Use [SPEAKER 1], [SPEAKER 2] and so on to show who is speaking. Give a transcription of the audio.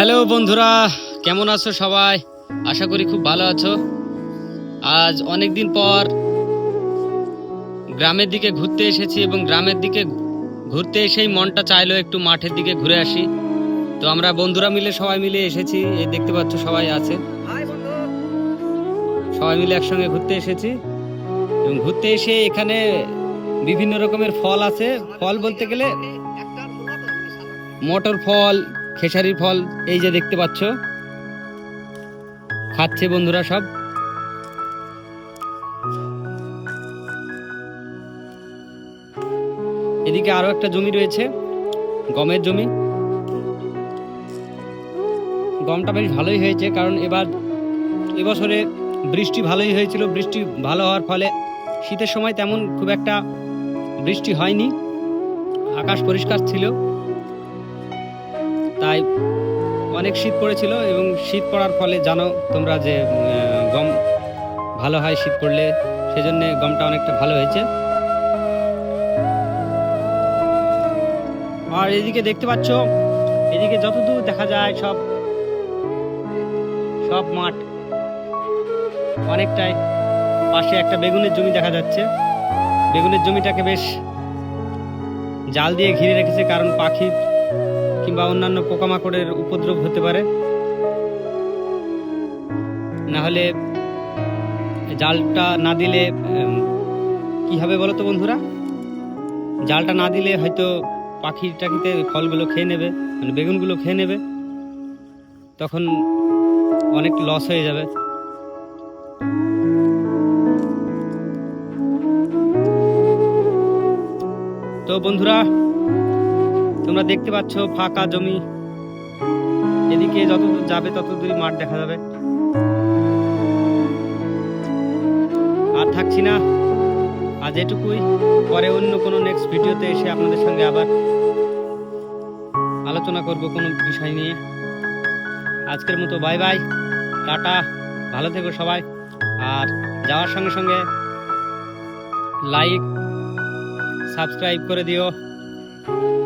[SPEAKER 1] Hello বন্ধুরা কেমন আছো সবাই? আশা করি খুব ভালো আছো। আজ অনেক দিন পর গ্রামের দিকে ঘুরতে এসেছি এবং গ্রামের দিকে ঘুরতে এসেই মনটা চাইলো একটু মাঠের দিকে ঘুরে আসি। তো আমরা বন্ধুরা মিলে সবাই মিলে এসেছি এই দেখতে পাচ্ছ সবাই আছে। সবাই মিলে একসঙ্গে ঘুরতে এসেছি। এবং ঘুরতে এসে এখানে বিভিন্ন রকমের ফল আছে। ফল বলতে গেলে মটর ফল খেসারির ফল, এই যে দেখতে পাচ্ছ। খাচ্ছে বন্ধুরা সব। এদিকে আরও একটা জমি রয়েছে, গমের জমি। গমটা বেশ ভালোই হয়েছে, কারণ এবার এবছরে বৃষ্টি ভালোই হয়েছিল। বৃষ্টি ভালো হওয়ার ফলে শীতের সময় তেমন খুব একটা বৃষ্টি হয়নি। আকাশ পরিষ্কার ছিল। তাই অনেক শীত পড়েছিল এবং শীত পড়ার ফলে জানো তোমরা যে গম ভালো হয় শীত পড়লে, সেজন্য গমটা অনেকটা ভালো হয়েছে। আর এদিকে দেখতে পাচ্ছ, এদিকে যতদূর দেখা যায় সব সব মাঠ অনেকটাই পাশে একটা বেগুনের জমি দেখা যাচ্ছে। বেগুনের জমিটাকে বেশ জাল দিয়ে ঘিরে রেখেছে, কারণ পাখি কিংবা অন্যান্য পোকামাকড়ের উপদ্রব হতে পারে। না হলে জালটা না দিলে কি হবে বলো তো বন্ধুরা? জালটা না দিলে হয়তো পাখি টাকিতে ফলগুলো খেয়ে নেবে মানে বেগুনগুলো খেয়ে নেবে। তখন অনেক লস হয়ে যাবে। তো বন্ধুরা তোমরা দেখতে পাচ্ছ ফাঁকা জমি। এদিকে যতদূর যাবে ততদূরই মাঠ দেখা যাবে। আর থাকছি না। আজ এটুকুই। পরে অন্য কোনো নেক্সট ভিডিওতে এসে আপনাদের সঙ্গে আবার আলোচনা করব কোনো বিষয় নিয়ে। আজকের মতো বাই বাই টাটা। ভালো থেকো সবাই। আর যাওয়ার সঙ্গে সঙ্গে লাইক সাবস্ক্রাইব করে দিও কমেন্ট করে দিও।